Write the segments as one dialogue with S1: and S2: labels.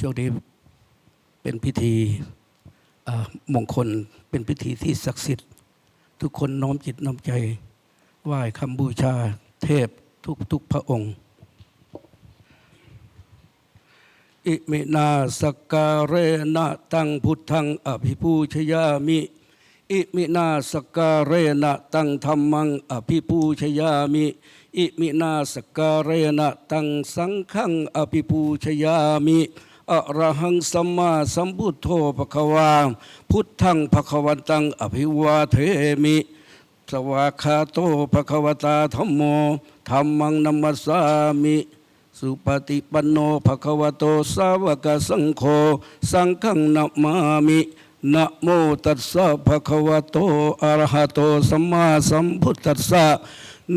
S1: ช่วงนี้เป็นพิธีมงคลเป็นพิธีที่ศักดิ์สิทธิ์ ทุกคนน้อมจิตน้อมใจไหว้คำบูชาเทพทุกทุกพระองค์ อิมินาสกการเรนะตังพุทธังอภิปูชยามิอิมินาสกการเรนะตังธรรมังอภิปูชยามิ อิมินาสกการเรนะตังสังฆังอภิปูชยามิ อะระหังสัมมาสัมพุทโธภควา พุทธังภควันตังอภิวาเทมิสวากาโตภควตาธรรมโมธรรมังนัมมัสสามิสุปฏิปันโนภควโตสาวกสังโฆสังฆังนามามินะโมตัสสะภะคะวะโตอะระหะโตสัมมาสัมพุทธัสสะ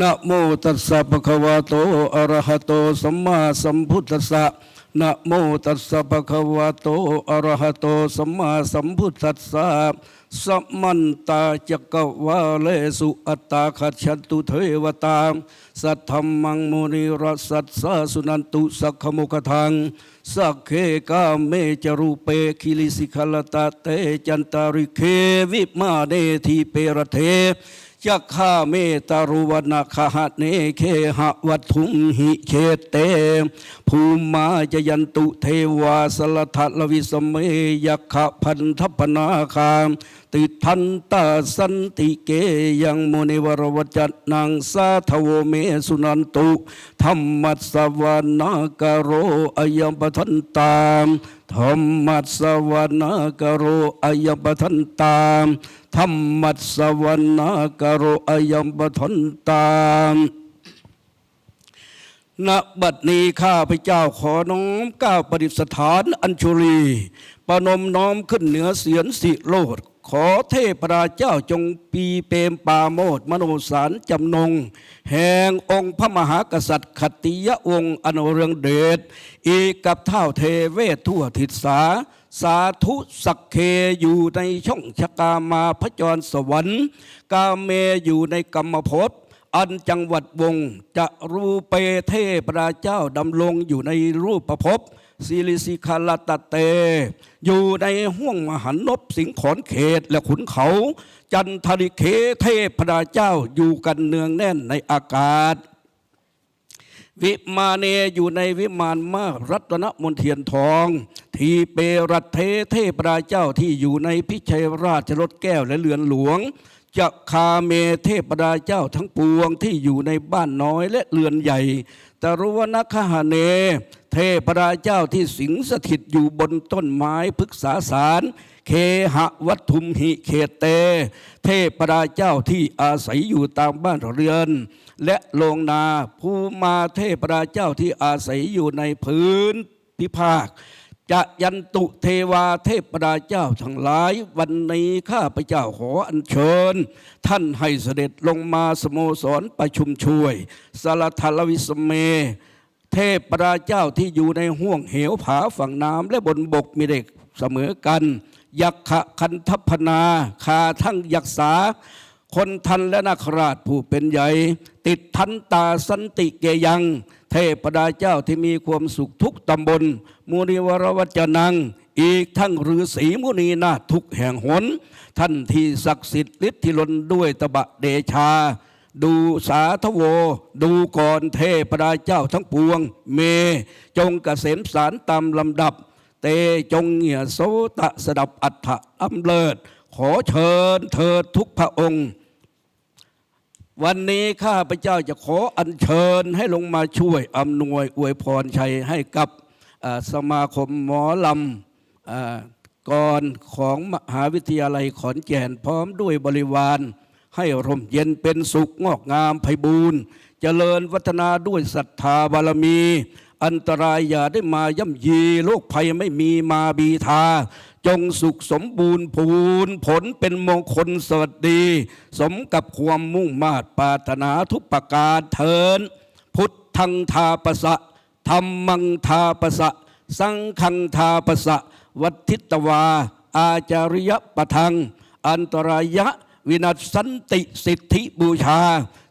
S1: นะโมตัสสะภะคะวะโตอะระหะโตสัมมาสัมพุทธัสสะ นะโมตัสสะภะคะวะโตอะระหะโตสัมมาสัมพุทธัสสะสัมมันตาจักวาเลสุอัตตาขัจฉันตุเทวตาสัทธรรมังมุนิรัสสัสสะสุนันตุสักขมุขทังสักเคกาเมจรูเปคิลิสิขลตาเตจันตาริเควิมาเนทีเปรเท จักขาเมตารุวนาคหะเนเคหะวัตุมหิเชเต ภูมาจยันตุเทวาสลทัลวิสเมยักขะพันทปนาคามติทันตาสันติเกยังโมนิวรวจัตนังสาทโวเมสุนันตุธรรมัสวานากโรอยัมปทันตาม ธรรมัสสวานากโรอยมปทันตามธรรมัสสวานากโรอยมปทันตามณบัดนี้ข้าพเจ้าขอน้อมก้าวประดิษฐานอัญชุลีประนมน้อมขึ้นเหนือเสียนสิโลด ขอเทพราเจ้าจงปีเปรมปาโมดมโนสารจำนง แห่งองค์พระมหากษัตริย์ขติยวงศ์อนเรืองเดชอีกกับเท่าเทเวททั่วทิศสาสาธุสักเคอยู่ในช่องชะกามาพระจรสวรรค์ กาเมอยู่ในกรรมภพอันจังหวัดวงจะรูเปเทพราเจ้าดำรงอยู่ในรูปประพบ ศิริสิคาลตเต อยู่ในห้วงมหันนบสิงขอนเขตและขุนเขา จันทริเคเทพราเจ้าอยู่กันเนืองแน่นในอากาศ วิมาเนอยู่ในวิมานมารัตนมนเทียนทอง ทีเปรัตเทเทพราเจ้าที่อยู่ในพิชัยราชรถแก้วและเรือนหลวงจะคาเมเทพราเจ้าทั้งปวงที่อยู่ในบ้านน้อยและเรือนใหญ่ ตรุวนคหเน เทพราเจ้าที่สิงสถิตอยู่บนต้นไม้พฤกษาสาร เคหะวัตถุมหิเขตเต เทพราเจ้าที่อาศัยอยู่ตามบ้านเรือน และโลงนาภูมาเทพราเจ้าที่อาศัยอยู่ในพื้นพิภาค จะยันตุเทวาเทพราเจ้าทั้งหลาย วันนี้ข้าพเจ้าขออัญเชิญ ท่านให้เสด็จลงมาสโมสรประชุมช่วยสารทลวิสเม เทพราเจ้าที่อยู่ในห้วงเหวผาฝั่งน้ำและบนบกมีเด็กเสมอกัน ยักขะคันทพนาคาทั้งยักษาคนทันและนาคราชผู้เป็นใหญ่ ติดทันตาสันติเกยัง เทพดาเจ้าที่มีความสุขทุกตำบลมูนิวรวัจนัง อีกทั้งฤาษีมุนีนาทุกแห่งหน ท่านที่ศักดิ์สิทธิ์ฤทธิลนด้วยตบะเดชา ดูสาธโว ดูก่อนเทพดาเจ้าทั้งปวง เม จงกเกษมสารตามลำดับ เตจงเหี่ยโสตะสดับอัฏฐะอำเลิศ ขอเชิญเถิดทุกพระองค์ วันนี้ข้าพเจ้าจะขออัญเชิญให้ลงมาช่วยอำนวยอวยพรชัยให้กับสมาคมหมอลำอกรของมหาวิทยาลัยขอนแก่นพร้อมด้วยบริวาร ให้ร่มเย็นเป็นสุขงอกงามไพบูรณ์เจริญวัฒนาด้วยศรัทธาบารมี อันตรายอย่าได้มาย่ำยีโรคภัยไม่มีมาบีทา จงสุขสมบูรณ์พูนผลเป็นมงคลสวัสดี สมกับความมุ่งมาตรปรารถนาทุกประการเทิน พุทธังทาปะสะธรรมังทาปะสะ สังฆังทาปะสะ วัทิตวา อาจาริยปะทัง อันตรายะวินัสสันติสิทธิบูชา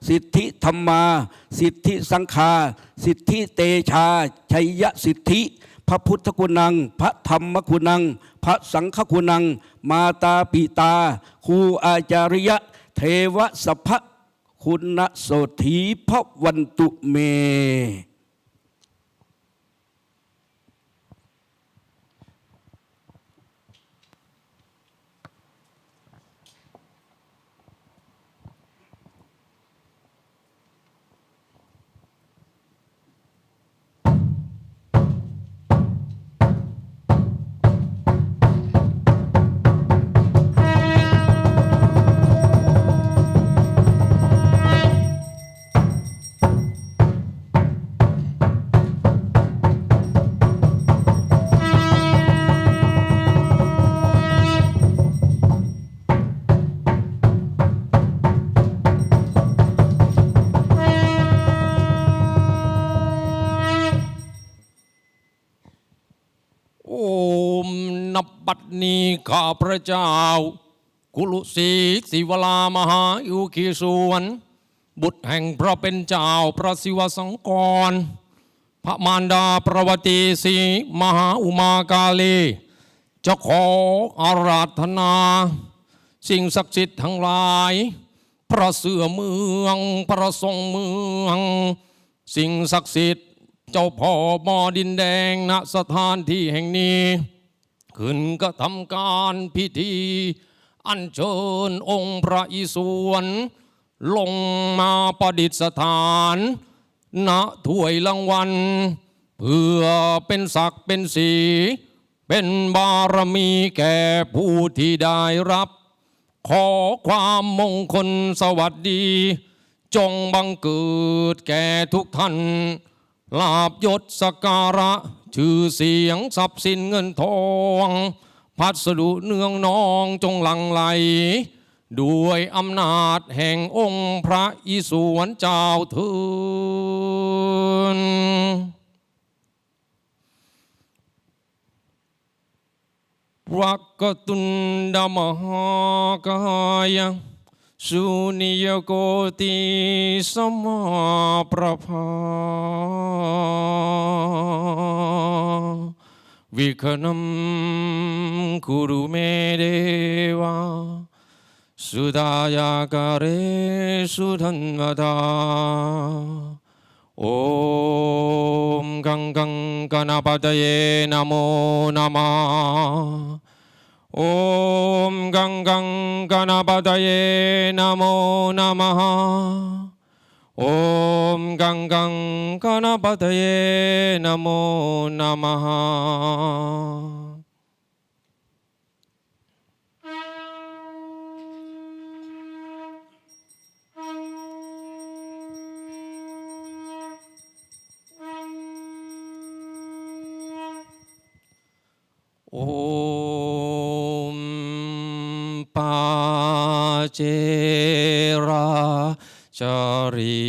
S1: สิทธิธรรมา สิทธิสังฆาสิทธิเตชาชัยยสิทธิ พระพุทธกุณัง พระธรรมกุณัง พระสังฆกุณัง มาตาปิตา ครูอาจาริยะ เทวสัพพะคุณโสถีพระวันตุเม
S2: บัดนี้ข้าพระเจ้า กุลุสีศิวลามหาอุคีสวน บุตรแห่งพระเป็นเจ้าพระศิวสังกร พระมารดาประวัติสีมหาอุมากาลีจะขออาราธนา สิ่งศักดิ์สิทธิ์ทั้งหลาย พระเสือเมือง พระทรงเมือง สิ่งศักดิ์สิทธิ์เจ้าพ่อมอดินแดงณสถานที่แห่งนี้ ขึ้นก็ทำการพิธี อัญเชิญองค์พระอิศวรลงมาประดิษฐานณถ้วยรางวัล เพื่อเป็นศักดิ์เป็นสี เป็นบารมีแก่ผู้ที่ได้รับ ขอความมงคลสวัสดี จงบังเกิดแก่ทุกท่านลาบยศสกการะ ชื่อเสียงทรัพย์สินเงินทอง พัสดุเนืองนองจงหลังไหล ด้วยอำนาจแห่งองค์พระอิศวรเจ้าเถินวักกตุนดมหากายสุนิยโกติสมมาประภา विघ्नं कुरु मे देवा। सुदायागारे सुधन्वदा। ॐ गं गं गणपतये नमो नमः। ॐ गं गं गणपतये नमो नमः। าระสุธันวด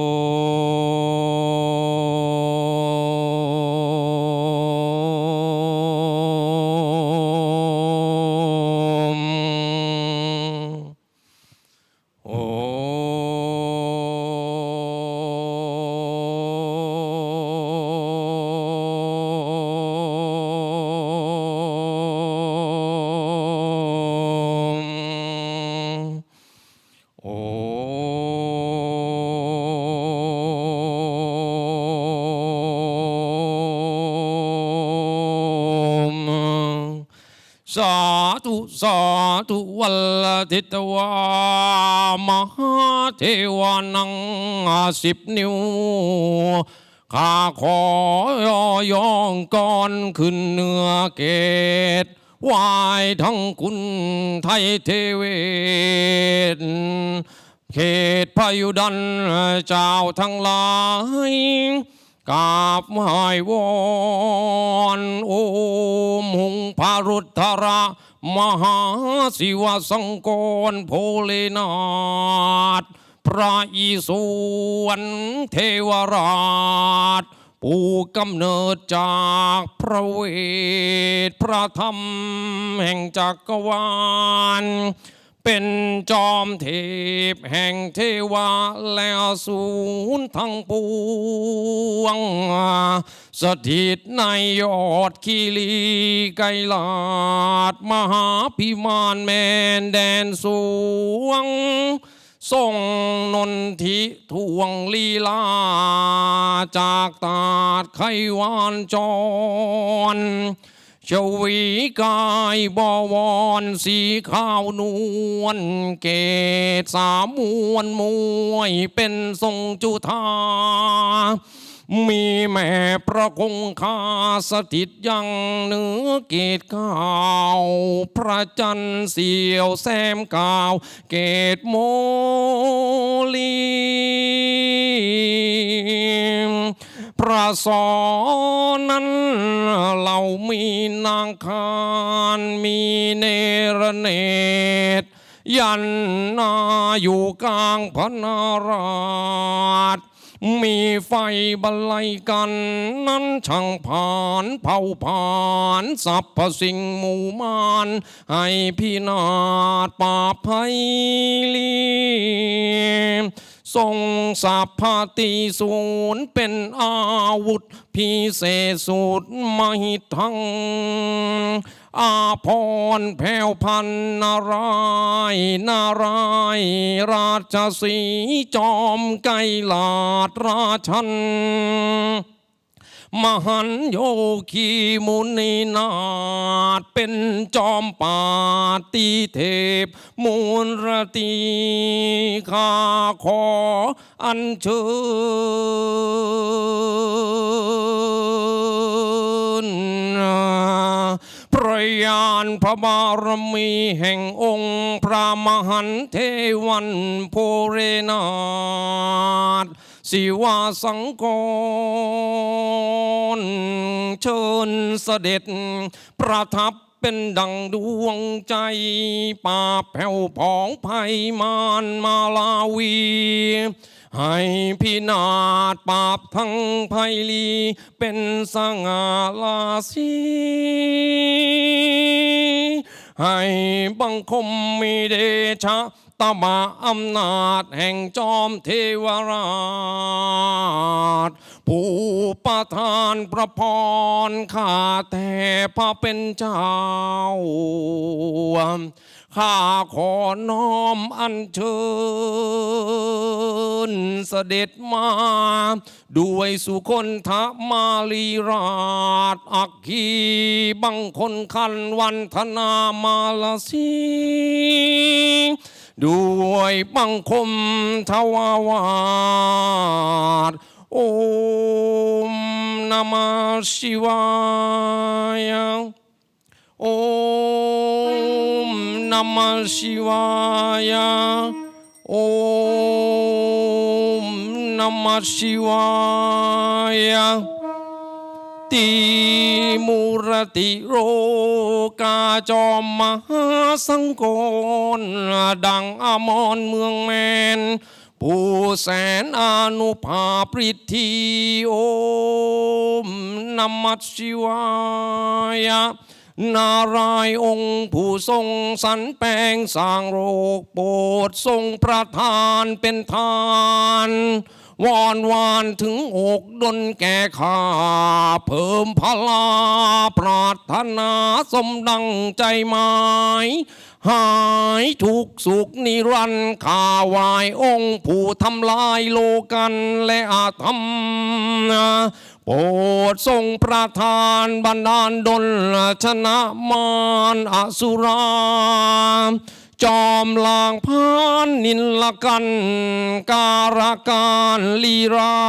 S2: สาธุสาธุวัลทิตวามหาเทวานังสิบนิ้วข้าขอยอย่องก่อนขึ้นเนื้อเกตไหวายทั้งคุณไทยเทเวศเขตพายุดันเจ้าทั้งหลายกราบไหว้วอนโอารุธระมหาศิวสังกรโพเลนาถพระอิศวรเทวราชผู้กำเนิดจากพระเวท พระธรรมแห่งจักรวาล เป็นจอมเทพแห่งเทวาและสูรทั้งปวง สถิตในยอดคีรีไกลาดมหาพิมานแมนแดนสวงทรงนนทิทวงลีลา จากตาดไขวานจร ชวีกายบวรสีขาวนวลเกศสามมวลมวยเป็นทรงจุธามีแม่ประคงคาสถิตยังเหนือเกตก้าวพระจันทร์เสียวแซมกาว เกตโมลี พระสอนนั้นเรามีนางคานมีเนรเนตรยันนาอยู่กลางพนาราชมีไฟบรรลัยกันนั้นช่างผ่านเผาผ่านสรรพสิ่งหมู่มานให้พินาศปราภัยลี ทรงสัพพติศูนย์เป็นอาวุธ พิเศษสุดมหิทัง อาพรแผ่วพันนารายนารายราชสีจอมไกลาดราชัน มหันโยคีมุนีนาถเป็นจอมปาติเทพมูลรตีข้าขออัญเชิญพระยานพระบารมีแห่งองค์พระมหันเทวันโพเรนาถ สิวาสังกรเชิญเสด็จ ประทับเป็นดังดวงใจ ป่าแผ่วผองภัยมานมาลาวี ให้พินาศปราบทั้งภัยลี เป็นสง่าราศีให้บังคมมีเดชะ ตบะอำนาจแห่งจอมเทวราช ผู้ประทานประพรข้าแต่พระเป็นเจ้า ข้าขอน้อมอัญเชิญเสด็จมา ด้วยสุคนทมาลีราช อักขีบังคนคันวันธนามาลสี ด้วยบังคมทวาวาสโอมนามาชิวายโอมนามาชิวายโอมนามาชิวายา ติมุรติโรกาจอมมหาสังกรดังอมรเมืองแมน ผู้แสนอนุภาปริธีโอมนามัสชิวายะนารายองค์ผู้ทรงสรรแปงสร้างโรคโปรดทรงประทานเป็นทาน วอนวานถึงอกดนแก่ข้า เพิ่มพลาปรารถนาสมดังใจหมายหายทุกสุขนิรันดร์ข้าวายองค์ผู้ทำลายโลกันและอาธรรมโปรดทรงประทานบันดาลดลชนะมารอสุรา จอมลางพานนินละกัน การการลีรา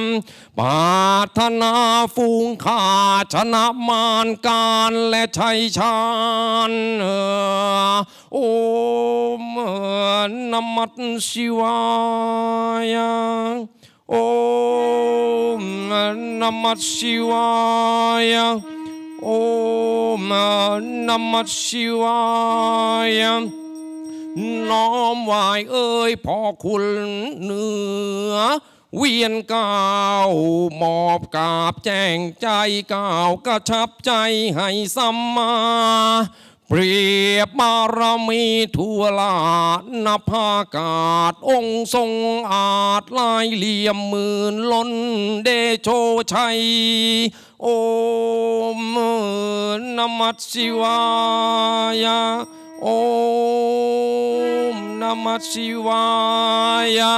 S2: มปารถนาฟูงขาชนะมารการและชัยชาญเออโอมนมัตสิวายโอมนมัตสิวายโอมนมัตสิวายะ น้อมไหวเอ่ยพ่อคุณเหนือ เวียนก้าวมอบกาบแจ้งใจก้าวกระชับใจให้สัมมา เปรียบบารมีทั่วลาดนภากาศองค์ทรงอาจลายเหลี่ยมหมื่นล้นเดโชชัย โอมนมัสชิวายะโอ มนมัสชิวายะ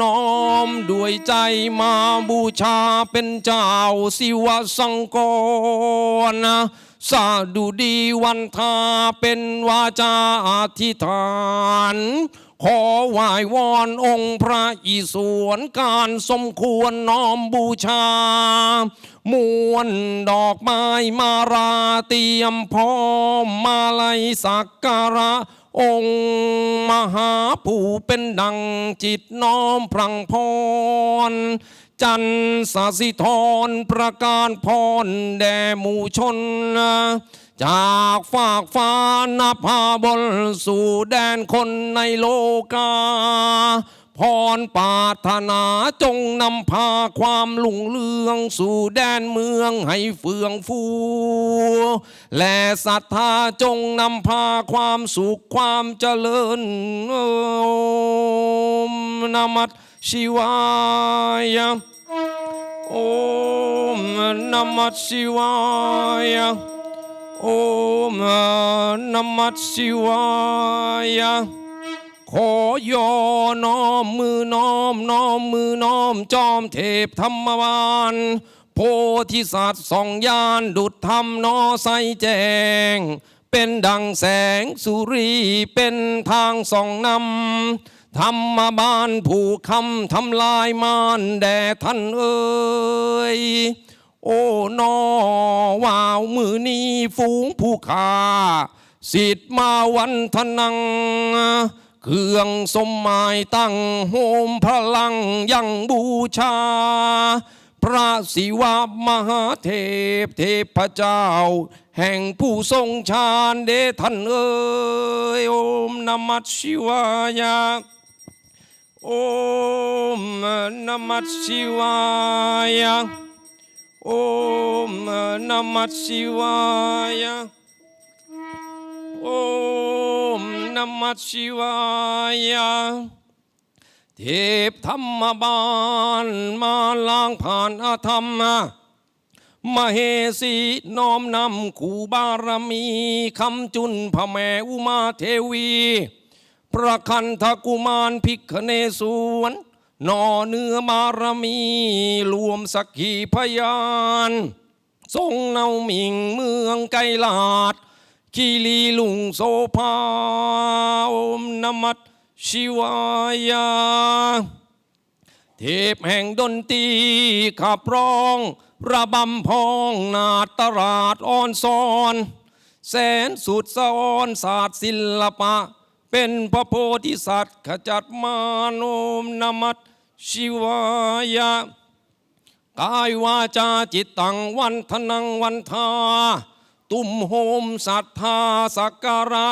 S2: น้อมด้วยใจมาบูชาเป็นเจ้าสิวสังกรนะสาดุดีวันทาเป็นวาจาอธิษฐาน ขอไหว้วอนองค์พระอิศวรการสมควรน้อมบูชามวลดอกไม้มาราเตรียมพร้อมมาลัยสักการะองค์มหาผู้เป็นดังจิตน้อมพรังพร จันสาสิธรประการพรแด่หมู่ชน จากฝากฟ้านับพาบนสู่แดนคนในโลกา พรปาถนาจงนำพาความลุ่งเรืองสู่แดนเมืองให้เฟื่องฟู และศรัทธาจงนำพาความสุขความเจริญอมนามัสชิวายโอมนามัสชิวาย มนามัสชิวายะขอยอน้อมมือน้อมน้อมมือน้อมจอมเทพธรรมวานโพธิสัตว์สองยานดุดธรรมนอใสแจง เป็นดังแสงสุรีเป็นทางส่องนำธรรมบาลผู้คำทำลายมารแด่ท่านเอ่ย โอ้นอว่าวมือนี้ฝูงผู้ขาสิทธิ์มาวันทนัง เครื่องสมหมายตั้งโฮมพลังยังบูชา พระศิวะมหาเทพเทพเจ้า แห่งผู้ทรงฌานเดชท่านเอ่ยโอมนมัสชิวายะโอมนมัสชิวายะโอมนมัสชิวา ยะโอมนมัสชิวายะเทพธรรมบาลมาล้างผ่านอาธรรมมเหสีน้อมนำขู่บารมีคำจุนพระแม่อุมาเทวี ประคันทกุมารพิกเนศวร นอเนื้อบารมีรวมสักขีพยาน ทรงเนาหมิงเมืองไกลลาดคีรีลุงโสภาอมนมัสชิวายา เทพแห่งดนตรีขับร้อง ระบำพองนาตราดอ่อนซอน แสนสุดสอนศาสตร์ศิลปะ เป็นพระโพธิสัตว์ขจัดมานมนมัส ชิวายะกายวาจาจิตตังวันทนังวันทา ตุมโฮมสัทธาสักการะ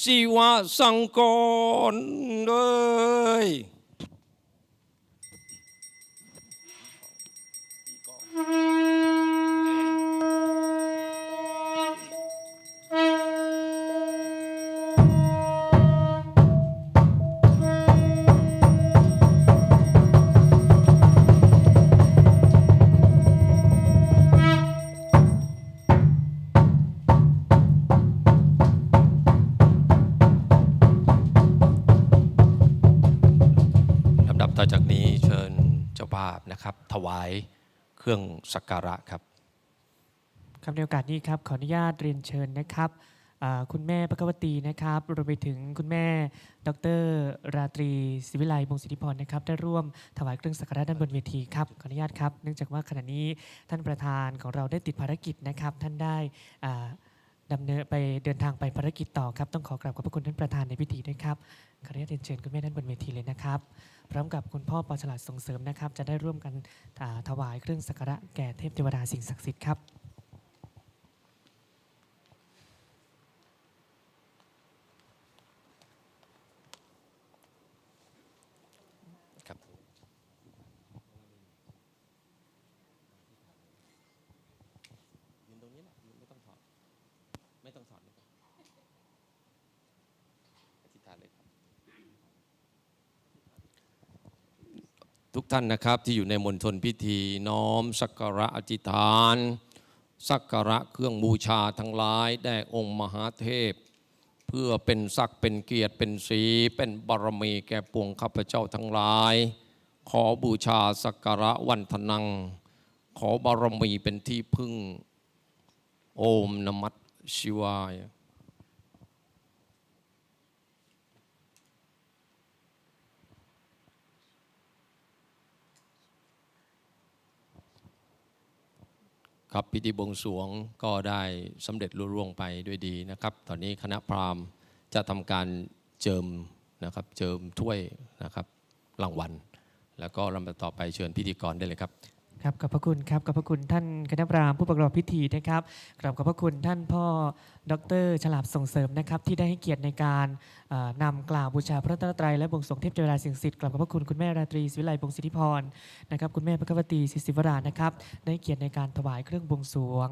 S2: สิวะสังกรเลยลายเครื่องสักการะครับ
S3: ครับในโอกาสนี้ครับขออนุญาตเรียนเชิญนะครับคุณแม่พระกวตีนะครับรวมไปถึงคุณแม่ ดร ราตรีศิวิไลวงศิริพรนะครับได้ร่วมถวายเครื่องสักการะด้านบนเวทีครับขออนุญาตครับ เนื่องจากว่าขณะนี้ท่านประธานของเราได้ติดภารกิจนะครับ ท่านได้อ่า ดำเนินไปเดินทางไปภารกิจต่อครับ ต้องขอกราบขอบพระคุณท่านประธานในพิธีด้วยครับขออนุญาตเรียนเชิญคุณแม่ด้านบนเวทีเลยนะครับ พร้อมกับคุณพ่อปอฉลาดส่งเสริมนะครับ จะได้ร่วมกันอ่าถวายเครื่องสักการะแก่เทพเทวดาสิ่งศักดิ์สิทธิ์ครับ
S2: ครับยืนตรงนี้แหละไม่ต้องถอด ไม่ต้องถอดนะครับอธิษฐานเลยครับ ทุกท่านนะครับที่อยู่ในมณฑลพิธีน้อมสักการะอธิษฐาน สักการะเครื่องบูชาทั้งหลายแด่องค์มหาเทพ เพื่อเป็นศักดิ์เป็นเกียรติเป็นศรีเป็นบารมีแก่ปวงข้าพเจ้าทั้งหลาย ขอบูชาสักการะวันทนัง ขอบารมีเป็นที่พึ่ง โอมนมัตชิวาย ครับพิธีบวงสวงก็ได้สำเร็จลุล่วงไปด้วยดีนะครับ ตอนนี้คณะพราหมณ์จะทำการเจิมนะครับเจิมถ้วยนะครับรางวัล แล้วก็ลำดับต่อไปเชิญพิธีกรได้เลยครับ
S3: ครับขอบพระคุณครับขอบพระคุณท่านคณะรามผู้ประกอบพิธีนะครับกราบขอบพระคุณท่านพ่อดรฉลาบส่งเสริมนะครับที่ได้ให้เกียรติในการเอ่อนำกล่าวบูชาพระรัตรัยและบวงสรวงเทพเทวดาสิ่งศักดิ์สิทธิ์กราบขอบพระคุณคุณแม่ราตรีสิวิไลบงศิริพรนะครับคุณแม่พระกวตีศิศิวรานะครับได้ให้เกียรติในการถวายเครื่องบวงสรวง